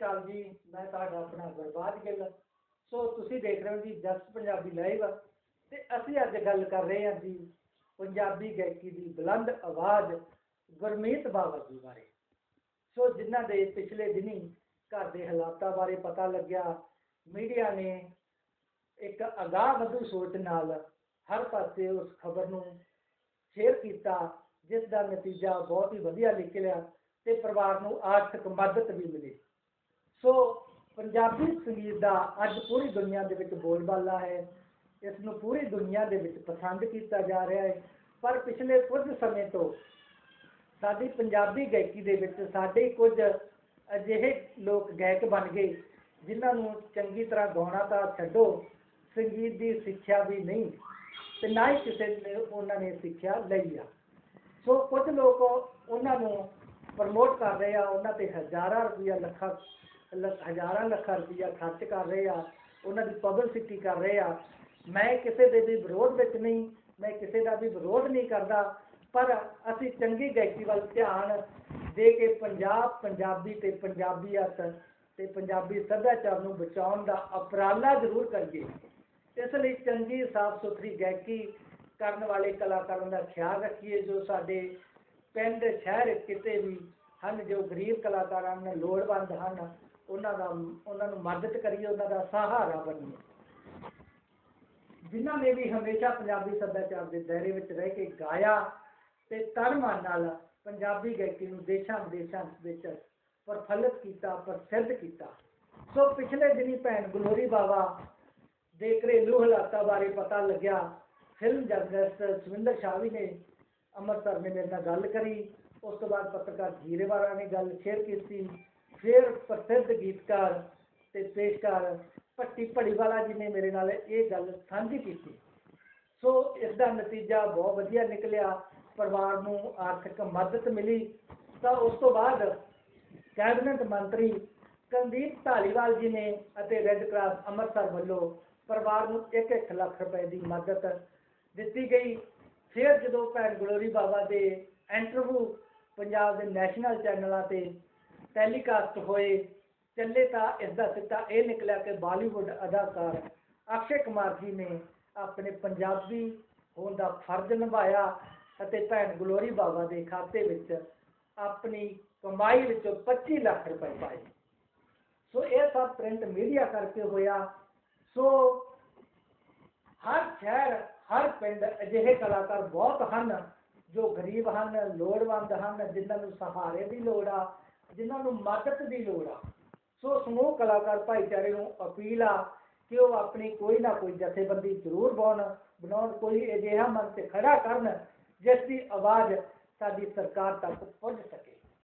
ਅਕਾਲ ਜੀ, ਮੈਂ ਤੁਹਾਡਾ ਆਪਣਾ ਗੁਰਬਾਜ ਗਿੱਲ। ਸੋ ਤੁਸੀਂ ਦੇਖ ਰਹੇ ਹੋ ਜੀ, ਜਸਟ ਪੰਜਾਬੀ ਲਾਈਵ ਤੇ ਅਸੀਂ ਅੱਜ ਗੱਲ ਕਰ ਰਹੇ ਹਾਂ ਜੀ, ਪੰਜਾਬੀ ਗਾਇਕੀ ਦੀ ਬੁਲੰਦ ਆਵਾਜ਼ ਗੁਰਮੀਤ ਬਾਬਾ ਜੀ ਬਾਰੇ। ਸੋ ਜਿਨ੍ਹਾਂ ਦੇ ਪਿਛਲੇ ਦਿਨੀ ਘਰ ਦੇ ਹਾਲਾਤਾਂ ਬਾਰੇ ਪਤਾ ਲੱਗਿਆ, ਮੀਡੀਆ ਨੇ ਇੱਕ ਅਗਾਹ ਵਧੂ ਸੋਚ ਨਾਲ ਹਰ ਪਾਸੇ ਉਸ ਖਬਰ ਨੂੰ ਸ਼ੇਅਰ ਕੀਤਾ, ਜਿਸ ਦਾ ਨਤੀਜਾ ਬਹੁਤ ਹੀ ਵਧੀਆ ਨਿਕਲਿਆ ਤੇ ਪਰਿਵਾਰ ਨੂੰ ਆਰਥਿਕ ਮਦਦ ਵੀ ਮਿਲੀ। ਸੋ ਪੰਜਾਬੀ ਸੰਗੀਤ ਦਾ ਅੱਜ ਪੂਰੀ ਦੁਨੀਆ ਦੇ ਵਿੱਚ ਬੋਲਬਾਲਾ ਹੈ। ਇਸ ਨੂੰ ਪੂਰੀ ਦੁਨੀਆ ਦੇ ਵਿੱਚ ਪਸੰਦ ਕੀਤਾ ਜਾ ਰਿਹਾ ਹੈ। ਪਰ ਪਿਛਲੇ ਕੁਝ ਸਮੇਂ ਤੋਂ ਸਾਡੀ ਪੰਜਾਬੀ ਗਾਇਕੀ ਦੇ ਵਿੱਚ ਸਾਡੇ ਕੁਝ ਅਜਿਹੇ ਲੋਕ ਗਾਇਕ ਬਣ ਗਏ, ਜਿਨ੍ਹਾਂ ਨੂੰ ਚੰਗੀ ਤਰ੍ਹਾਂ ਗਾਉਣਾ ਤਾਂ ਛੱਡੋ, ਸੰਗੀਤ ਦੀ ਸਿੱਖਿਆ ਵੀ ਨਹੀਂ ਤੇ ਨਾ ਹੀ ਕਿਸੇ ਨੇ ਉਹਨਾਂ ਨੇ ਸਿੱਖਿਆ ਲਈ ਆ। ਸੋ ਕੁਝ ਲੋਕ ਉਹਨਾਂ ਨੂੰ ਪ੍ਰਮੋਟ ਕਰ ਰਹੇ ਆ, ਉਹਨਾਂ ਤੇ ਹਜ਼ਾਰਾਂ ਰੁਪਈਆ ਲੱਖਾਂ ਹਜ਼ਾਰਾਂ ਲੱਖਾਂ ਰੁਪਈਆ ਖਰਚ ਕਰ ਰਹੇ ਆ, ਉਹਨਾਂ ਦੀ ਪਬਲਿਸਿਟੀ ਕਰ ਰਹੇ ਆ। ਮੈਂ ਕਿਸੇ ਦੇ ਵੀ ਵਿਰੋਧ ਵਿੱਚ ਨਹੀਂ, ਮੈਂ ਕਿਸੇ ਦਾ ਵੀ ਵਿਰੋਧ ਨਹੀਂ ਕਰਦਾ, ਪਰ ਅਸੀਂ ਚੰਗੀ ਗਾਇਕੀ ਵੱਲ ਧਿਆਨ ਦੇ ਕੇ ਪੰਜਾਬ, ਪੰਜਾਬੀ ਤੇ ਪੰਜਾਬੀਅਤ ਤੇ ਪੰਜਾਬੀ ਸੱਭਿਆਚਾਰ ਨੂੰ ਬਚਾਉਣ ਦਾ ਉਪਰਾਲਾ ਜ਼ਰੂਰ ਕਰੀਏ। ਇਸ ਲਈ ਚੰਗੀ ਸਾਫ਼ ਸੁਥਰੀ ਗਾਇਕੀ ਕਰਨ ਵਾਲੇ ਕਲਾਕਾਰਾਂ ਦਾ ਖਿਆਲ ਰੱਖੀਏ, ਜੋ ਸਾਡੇ ਪਿੰਡ, ਸ਼ਹਿਰ, ਕਿਤੇ ਵੀ ਹਨ, ਜੋ ਗਰੀਬ ਕਲਾਕਾਰਾਂ ਹਨ ਲੋੜਵੰਦ ਹਨ, ਉਹਨਾਂ ਦਾ, ਉਹਨਾਂ ਨੂੰ ਮਦਦ ਕਰੀਏ, ਉਹਨਾਂ ਦਾ ਸਹਾਰਾ ਬਣੀਏ। ਜਿਨ੍ਹਾਂ ਨੇ ਵੀ ਹਮੇਸ਼ਾ ਪੰਜਾਬੀ ਸੱਭਿਆਚਾਰ ਦੇ ਦਾਇਰੇ ਵਿੱਚ ਰਹਿ ਕੇ ਗਾਇਆ ਤੇ ਤਨ ਨਾਲ ਪੰਜਾਬੀ ਗਾਇਕੀ ਨੂੰ ਦੇਸ਼ਾਂ ਵਿਦੇਸ਼ਾਂ ਵਿੱਚ ਪ੍ਰਫੁੱਲਤ ਕੀਤਾ, ਪ੍ਰਸਿੱਧ ਕੀਤਾ। ਸੋ ਪਿਛਲੇ ਦਿਨੀ ਭੈਣ ਗਲੋਰੀ ਬਾਵਾ ਦੇ ਘਰੇਲੂ ਹਾਲਾਤਾਂ ਬਾਰੇ ਪਤਾ ਲੱਗਿਆ। ਫਿਲਮ ਜਰਨਲਿਸਟ ਸੁਵਿੰਦਰ ਸ਼ਾਵੀ ਨੇ ਅੰਮ੍ਰਿਤਸਰ ਨੇ ਮੇਰੇ ਨਾਲ ਗੱਲ ਕਰੀ। ਉਸ ਤੋਂ ਬਾਅਦ ਪੱਤਰਕਾਰ ਜੀਰੇਵਾਲਾ ਨੇ ਗੱਲ ਸ਼ੇਅਰ ਕੀਤੀ, ਫਿਰ ਪ੍ਰਸਿੱਧ ਗੀਤਕਾਰ ਤੇ ਪੇਸ਼ਕਾਰ ਭੱਟੀ ਭੜੀਵਾਲਾ ਜੀ ਨੇ ਮੇਰੇ ਨਾਲ ਇਹ ਗੱਲ ਸਾਂਝੀ ਕੀਤੀ। ਸੋ ਇਸ ਦਾ ਨਤੀਜਾ ਬਹੁਤ ਵਧੀਆ ਨਿਕਲਿਆ, ਪਰਿਵਾਰ ਨੂੰ ਆਰਥਿਕ ਮਦਦ ਮਿਲੀ। ਤਾਂ ਉਸ ਤੋਂ ਬਾਅਦ ਕੈਬਨਿਟ ਮੰਤਰੀ ਕੁਲਦੀਪ ਧਾਲੀਵਾਲ ਜੀ ਨੇ ਅਤੇ ਰੈੱਡ ਕਰਾਸ ਅੰਮ੍ਰਿਤਸਰ ਵੱਲੋਂ ਪਰਿਵਾਰ ਨੂੰ 1-1 ਲੱਖ ਰੁਪਏ ਦੀ ਮਦਦ ਦਿੱਤੀ ਗਈ। ਫਿਰ ਜਦੋਂ ਭੈਣ ਗਲੋਰੀ ਬਾਬਾ ਦੇ ਇੰਟਰਵਿਊ ਪੰਜਾਬ ਦੇ ਨੈਸ਼ਨਲ ਚੈਨਲਾਂ ਤੇ ਟੈਲੀਕਾਸਟ ਹੋਏ, ਚੱਲੇ ਤਾਂ ਇਸ ਦਾ ਸਿੱਟਾ ਇਹ ਨਿਕਲਿਆ ਕਿ ਬਾਲੀਵੁੱਡ ਅਦਾਕਾਰ ਅਕਸ਼ੇ ਕੁਮਾਰ ਜੀ ਨੇ ਆਪਣੇ ਪੰਜਾਬੀ ਹੋਣ ਦਾ ਫਰਜ਼ ਨਿਭਾਇਆ ਅਤੇ ਭੈਣ ਗਲੋਰੀ ਬਾਬਾ ਦੇ ਖਾਤੇ ਵਿੱਚ ਆਪਣੀ ਕਮਾਈ ਵਿੱਚੋਂ 25 ਲੱਖ ਰੁਪਏ ਪਾਏ। ਸੋ ਇਹ ਸਭ ਪ੍ਰਿੰਟ ਮੀਡੀਆ ਕਰਕੇ ਹੋਇਆ। ਸੋ ਹਰ ਸ਼ਹਿਰ, ਹਰ ਪਿੰਡ ਅਜਿਹੇ ਕਲਾਕਾਰ ਬਹੁਤ ਹਨ ਜੋ ਗਰੀਬ ਹਨ, ਲੋੜਵੰਦ ਹਨ, ਜਿਨ੍ਹਾਂ ਨੂੰ ਸਹਾਰੇ ਦੀ ਲੋੜ ਆ, ਜਿਨ੍ਹਾਂ ਨੂੰ ਮਦਦ ਦੀ ਲੋੜ ਆ। ਸੋ ਸਮੂਹ ਕਲਾਕਾਰ ਭਾਈਚਾਰੇ ਨੂੰ ਅਪੀਲ ਆ ਕਿ ਉਹ ਆਪਣੀ ਕੋਈ ਨਾ ਕੋਈ ਜਥੇਬੰਦੀ ਜ਼ਰੂਰ ਬਣਾਉਣ ਬਣਾਉਣ, ਕੋਈ ਅਜਿਹਾ ਮੰਚ ਖੜਾ ਕਰਨ, ਜਿਸ ਦੀ ਆਵਾਜ਼ ਸਾਡੀ ਸਰਕਾਰ ਤੱਕ ਪਹੁੰਚ ਸਕੇ।